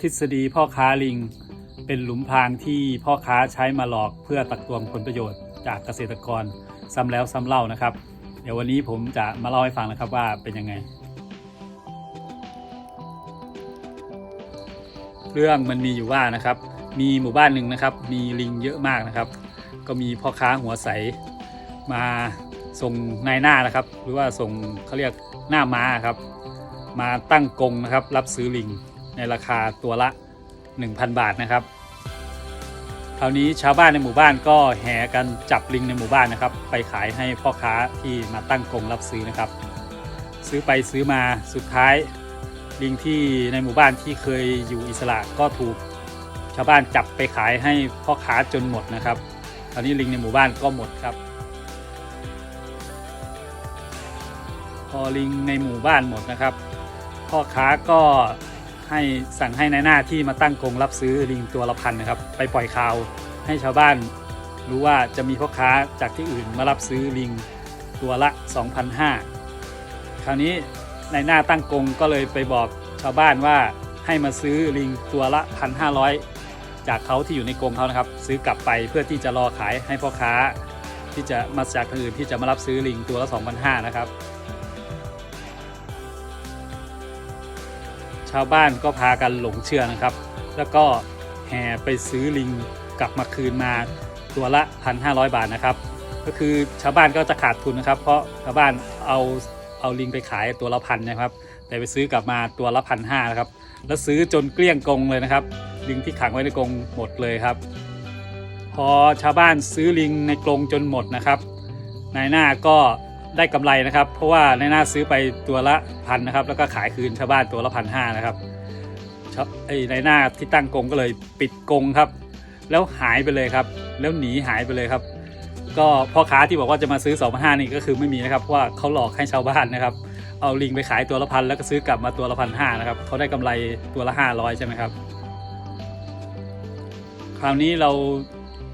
ทฤษฎีพ่อค้าลิง เป็นหลุมพรางที่พ่อค้าใช้มาหลอกเพื่อตักตวงผลประโยชน์จากเกษตรกรซ้ำแล้วซ้ำเล่านะครับ เดี๋ยววันนี้ผมจะมาเล่าให้ฟังนะครับว่าเป็นยังไง เรื่องมันมีอยู่ว่านะครับ มีหมู่บ้านหนึ่งนะครับ มีลิงเยอะมากนะครับ ก็มีพ่อค้าหัวใสมาส่งนายหน้านะครับ หรือว่าส่งเขาเรียกหน้าม้าครับ มาตั้งกรงนะครับ รับซื้อลิง ในราคาตัวละ 1,000 บาทนะครับคราวนี้ชาวบ้านในหมู่บ้านก็แห่กันจับลิงในหมู่บ้านนะครับ ไปขายให้พ่อค้าที่มาตั้งกรงรับซื้อนะครับ ซื้อไปซื้อมาสุดท้าย ลิงที่ในหมู่บ้านที่เคยอยู่อิสระก็ถูกชาวบ้านจับไปขายให้พ่อค้าจนหมดนะครับคราวนี้ลิงในหมู่บ้านก็หมดครับ พอลิงในหมู่บ้านหมดนะครับ พ่อค้าก็ ให้สั่งให้ในายหน้าที่มาตั้งกรงรับซื้อลิงตัวละพันนะครับ ไปปล่อยข่าวให้ชาวบ้าน รู้ว่าจะมีพ่อค้าจากที่อื่นมารับซื้อลิงตัวละ 2,500 คราวนี้ในายหน้าตั้งกรงก็เลยไปบอกชาวบ้านว่าให้มาซื้อลิงตัวละ 1,500 จากเขาที่อยู่ในกรงเขานะครับ ซื้อกลับไปเพื่อที่จะรอขายให้พ่อค้า ที่จะมาจากทางอื่นที่จะมารับซื้อลิงตัวละ 2,500 นะครับ ชาวบ้านก็พากันหลงเชื่อนะครับ แล้วก็แห่ไปซื้อลิงกลับมาคืนมาตัวละ 1,500 บาทนะครับ ก็คือชาวบ้านก็จะขาดทุนนะครับ เพราะชาวบ้านเอาเอาลิงไปขายตัวละพันนะครับ แต่ไปซื้อกลับมาตัวละพันห้านะครับ แล้วซื้อจนเกลี้ยงกรงเลยนะครับ ลิงที่ขังไว้ในกรงหมดเลยครับ พอชาวบ้านซื้อลิงในกรงจนหมดนะครับ นายหน้าก็ ได้กำไรนะครับ เพราะว่านายหน้าซื้อไปตัวละพันนะครับ แล้วก็ขายคืนชาวบ้านตัวละพันห้านะครับไอ้นายหน้าที่ตั้งกงก็เลยปิดกงครับ แล้วหายไปเลยครับ แล้วหนีหายไปเลยครับ ก็พ่อค้าที่บอกว่าจะมาซื้อ2องห้านี่ก็คือไม่มีนะครับเพราะว่าเขาหลอกให้ชาวบ้านนะครับ เอาลิงไปขายตัวละพันแล้วก็ซื้อกลับมาตัวละพันห้านะครับเขาได้กำไรตัวละ500ใช่ไหมครับ คราวนี้เรา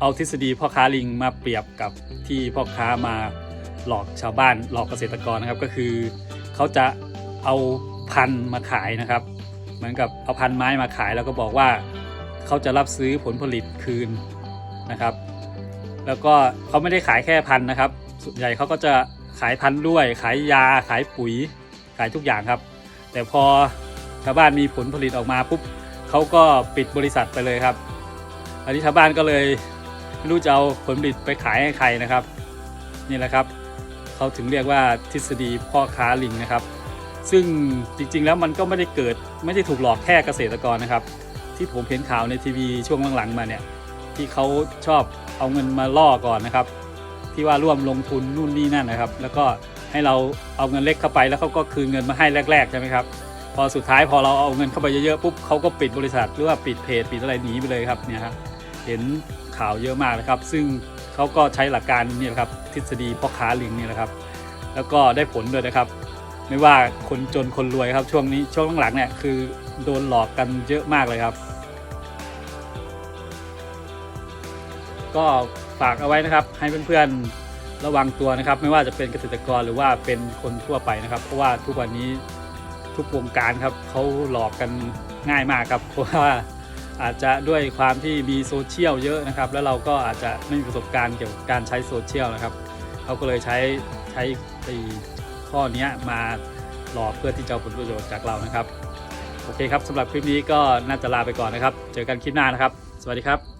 เอาทฤษฎีพ่อค้าลิงมาเปรียบกับที่พ่อค้ามา หลอกชาวบ้านหลอกเกษตรกรนะครับ ก็คือเขาจะเอาพันธุ์มาขายนะครับ เหมือนกับเอาพันธุ์ไม้มาขายแล้วก็บอกว่าเขาจะรับซื้อผลผลิตคืนนะครับ แล้วก็เขาไม่ได้ขายแค่พันธุ์นะครับ ส่วนใหญ่เขาก็จะขายพันธุ์ด้วย ขายยาขายปุ๋ยขายทุกอย่างครับ แต่พอชาวบ้านมีผลผลิตออกมาปุ๊บเขาก็ปิดบริษัทไปเลยครับ อันนี้ชาวบ้านก็เลยไม่รู้จะเอาผลผลิตไปขายให้ใครนะครับ นี่แหละครับ เขาถึงเรียกว่าทฤษฎีพ่อค้าลิงนะครับ ซึ่งจริงๆแล้วมันก็ไม่ได้เกิดไม่ได้ถูกหลอกแค่เกษตรกรนะครับ ที่ผมเห็นข่าวในทีวีช่วงหลังๆมาเนี่ยที่เขาชอบเอาเงินมาล่อก่อนนะครับ ที่ว่าร่วมลงทุนนู่นนี่นั่นนะครับ แล้วก็ให้เราเอาเงินเล็กเข้าไปแล้วเขาก็คืนเงินมาให้แรกๆใช่ไหมครับพอสุดท้ายพอเราเอาเงินเข้าไปเยอะๆปุ๊บเขาก็ปิดบริษัทหรือว่าปิดเพจปิดอะไรหนีไปเลยครับเนี่ยครับเห็นข่าวเยอะมากนะครับ ซึ่ง เขาก็ใช้หลักการนี่แหละครับ ทฤษฎีพ่อค้าลิงนี่แหละครับ แล้วก็ได้ผลด้วยนะครับ ไม่ว่าคนจนคนรวยครับช่วงนี้ช่วงหลังเนี่ยคือโดนหลอกกันเยอะมากเลยครับ ก็ฝากเอาไว้นะครับให้เพื่อนๆระวังตัวนะครับ ไม่ว่าจะเป็นเกษตรกรหรือว่าเป็นคนทั่วไปนะครับ เพราะว่าทุกวันนี้ทุกวงการครับเขาหลอกกันง่ายมากครับเพราะว่า อาจจะด้วยความที่มีโซเชียลเยอะนะครับ แล้วเราก็อาจจะไม่มีประสบการณ์เกี่ยวกับการใช้โซเชียลนะครับเขาก็เลยใช้ใช้ไอ้ข้อนี้มาหลอกเพื่อที่จะเอาผลประโยชน์จากเรานะครับ โอเคครับสำหรับคลิปนี้ก็น่าจะลาไปก่อนนะครับ เจอกันคลิปหน้านะครับ สวัสดีครับ